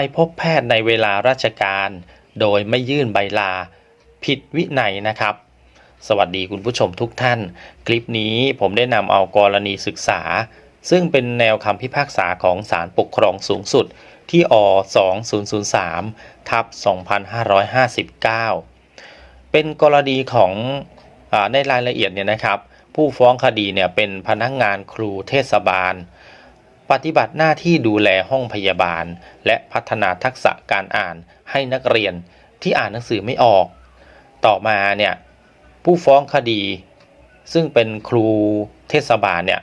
ไปพบแพทย์ในเวลาราชการ โดยไม่ยื่นใบลา ผิดวินัยนะครับ สวัสดีคุณผู้ชมทุกท่าน คลิปนี้ผมได้นำเอากรณีศึกษา ซึ่งเป็นแนวคำพิพากษาของศาลปกครองสูงสุดที่อ2003ทับ2559 เป็นกรณีของอในรายละเอียดเนี่ยนะครับ ผู้ฟ้องคดีเนี่ยเป็นพนักงานครูเทศบาล ปฏิบัติหน้าที่ดูแลห้องพยาบาล และพัฒนาทักษะการอ่านให้นักเรียนที่อ่านหนังสือไม่ออก ต่อมาเนี่ยผู้ฟ้องคดี ซึ่งเป็นครูเทศบาลเนี่ย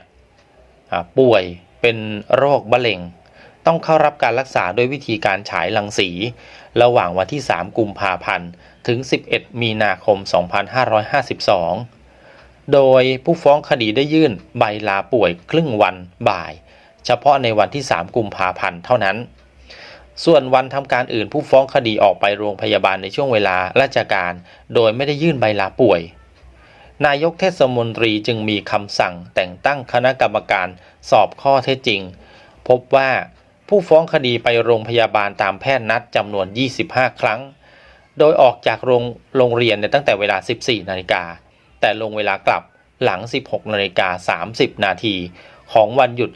ป่วยเป็นโรคมะเร็ง ต้องเข้ารับการรักษาด้วยวิธีการฉายรังสี ระหว่างวันที่ 3 กุมภาพันธ์ ถึง 11 มีนาคม 2552 โดยผู้ฟ้องคดีได้ยื่นใบลาป่วยครึ่งวันบ่าย เฉพาะในวันที่ 3 กุมภาพันธ์เท่านั้น ส่วนวันทำการอื่นผู้ฟ้องคดีออกไปโรงพยาบาลในช่วงเวลาราชการ โดยไม่ได้ยื่นใบลาป่วย นายกเทศมนตรีจึงมีคำสั่งแต่งตั้งคณะกรรมการสอบข้อเท็จจริง พบว่าผู้ฟ้องคดีไปโรงพยาบาลตามแพทย์นัดจำนวน 25 ครั้ง โดยออกจากโรงโรงเรียนเนี่ยตั้งแต่เวลา 14 นาฬิกา แต่ลงเวลากลับหลัง 16 นาฬิกา 30 นาทีของวันหยุด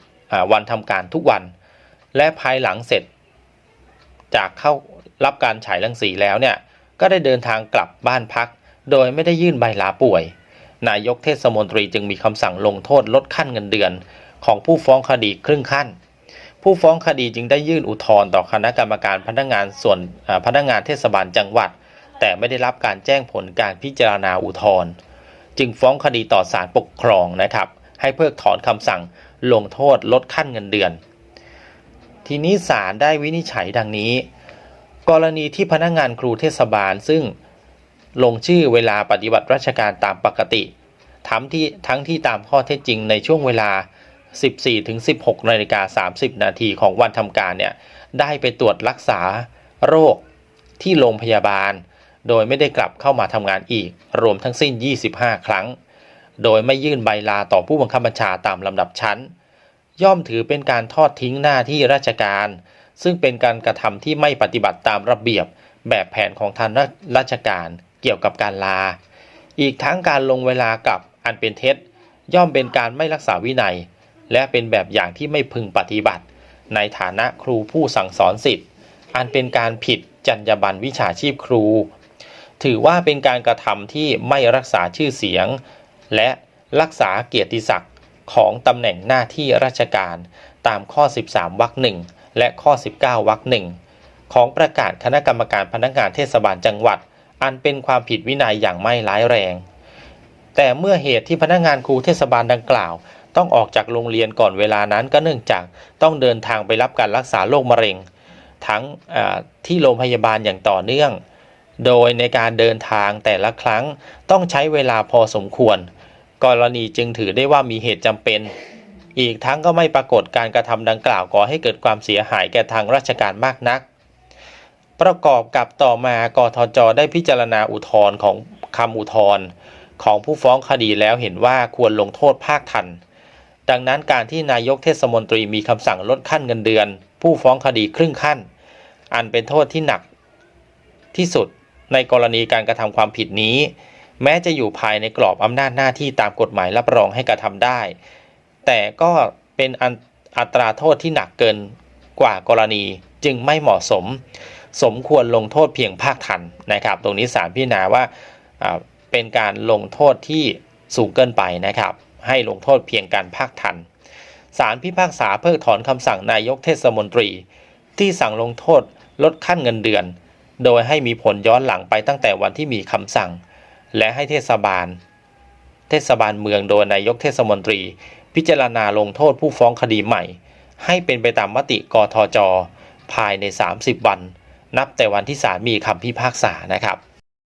วันทำการทุกวัน และภายหลังเสร็จ จากเข้ารับการฉายรังสีแล้วเนี่ยก็ได้เดินทางกลับบ้านพัก โดยไม่ได้ยื่นใบลาป่วย นายกเทศมนตรีจึงมีคำสั่งลงโทษลดขั้นเงินเดือน ของผู้ฟ้องคดีครึ่งขั้น ผู้ฟ้องคดีจึงได้ยื่นอุทธรณ์ต่อคณะกรรมการพนักงานส่วนพนักงานเทศบาลจังหวัด แต่ไม่ได้รับการแจ้งผลการพิจารณาอุทธรณ์จึงฟ้องคดีต่อศาลปกครองนะครับ ให้เพิกถอนคำสั่งลงโทษลดขั้นเงินเดือน ทีนี้ศาลได้วินิจฉัยดังนี้ กรณีที่พนักงานครูเทศบาลซึ่งลงชื่อเวลาปฏิบัติราชการตามปกติทั้งที่ทั้งที่ตามข้อเท็จจริงในช่วงเวลา 14-16นาฬิกา30 นาทีของวันทำการเนี่ย ได้ไปตรวจรักษาโรคที่โรงพยาบาล โดยไม่ได้กลับเข้ามาทำงานอีก รวมทั้งสิ้น 25 ครั้ง โดยไม่ยื่นใบลาต่อผู้บังคับบัญชาตามลำดับชั้น ย่อมถือเป็นการทอดทิ้งหน้าที่ราชการ ซึ่งเป็นการกระทำที่ไม่ปฏิบัติตามระเบียบ แบบแผนของทางราชการเกี่ยวกับการลา อีกทั้งการลงเวลากับอันเป็นเท็จ ย่อมเป็นการไม่รักษาวินัย และเป็นแบบอย่างที่ไม่พึงปฏิบัติ ในฐานะครูผู้สั่งสอนสิทธิ์ อันเป็นการผิดจรรยาบรรณวิชาชีพครู ถือว่าเป็นการกระทำที่ไม่รักษาชื่อเสียง และรักษาเกียรติศักดิ์ของตำแหน่งหน้าที่ราชการตามข้อ 13วรรคหนึ่งและข้อ 19วรรคหนึ่งของประกาศคณะกรรมการพนักงานเทศบาลจังหวัด อันเป็นความผิดวินัยอย่างไม่ร้ายแรง แต่เมื่อเหตุที่พนักงานครูเทศบาลดังกล่าว ต้องออกจากโรงเรียนก่อนเวลานั้นก็เนื่องจากต้องเดินทางไปรับการรักษาโรคมะเร็ง ทั้งที่โรงพยาบาลอย่างต่อเนื่อง โดยในการเดินทางแต่ละครั้งต้องใช้เวลาพอสมควร กรณีจึงถือได้ว่ามีเหตุจำเป็น อีกทั้งก็ไม่ปรากฏการกระทำดังกล่าวก่อให้เกิดความเสียหายแก่ทางราชการมากนัก ประกอบกับต่อมากทจได้พิจารณาอุทธรณ์ของคำอุทธรณ์ของผู้ฟ้องคดีแล้วเห็นว่าควรลงโทษภาคทัน ดังนั้นการที่นายกเทศมนตรีมีคำสั่งลดขั้นเงินเดือน ผู้ฟ้องคดีครึ่งขั้น อันเป็นโทษที่หนักที่สุดในกรณีการกระทำความผิดนี้ แม้จะอยู่ภายในกรอบอำนาจหน้าที่ตามกฎหมายรับรองให้กระทำได้ แต่ก็เป็นอันอัตราโทษที่หนักเกินกว่ากรณีจึงไม่เหมาะสม สมควรลงโทษเพียงภาคทันนะครับ ตรงนี้ศาลพิจารณาว่าอ่าเป็นการลงโทษที่สูงเกินไปนะครับ ให้ลงโทษเพียงการภาคทันศาลพิพากษาเพิกถอนคำสั่งนายกเทศมนตรี ที่สั่งลงโทษลดขั้นเงินเดือน โดยให้มีผลย้อนหลังไปตั้งแต่วันที่มีคำสั่ง และให้เทศบาล เทศบาลเมืองโดยนายกเทศมนตรี พิจารณาลงโทษผู้ฟ้องคดีใหม่ ให้เป็นไปตามมติกทจ ภายใน 30 วัน นับแต่วันที่ศาลมีคำพิพากษานะครับ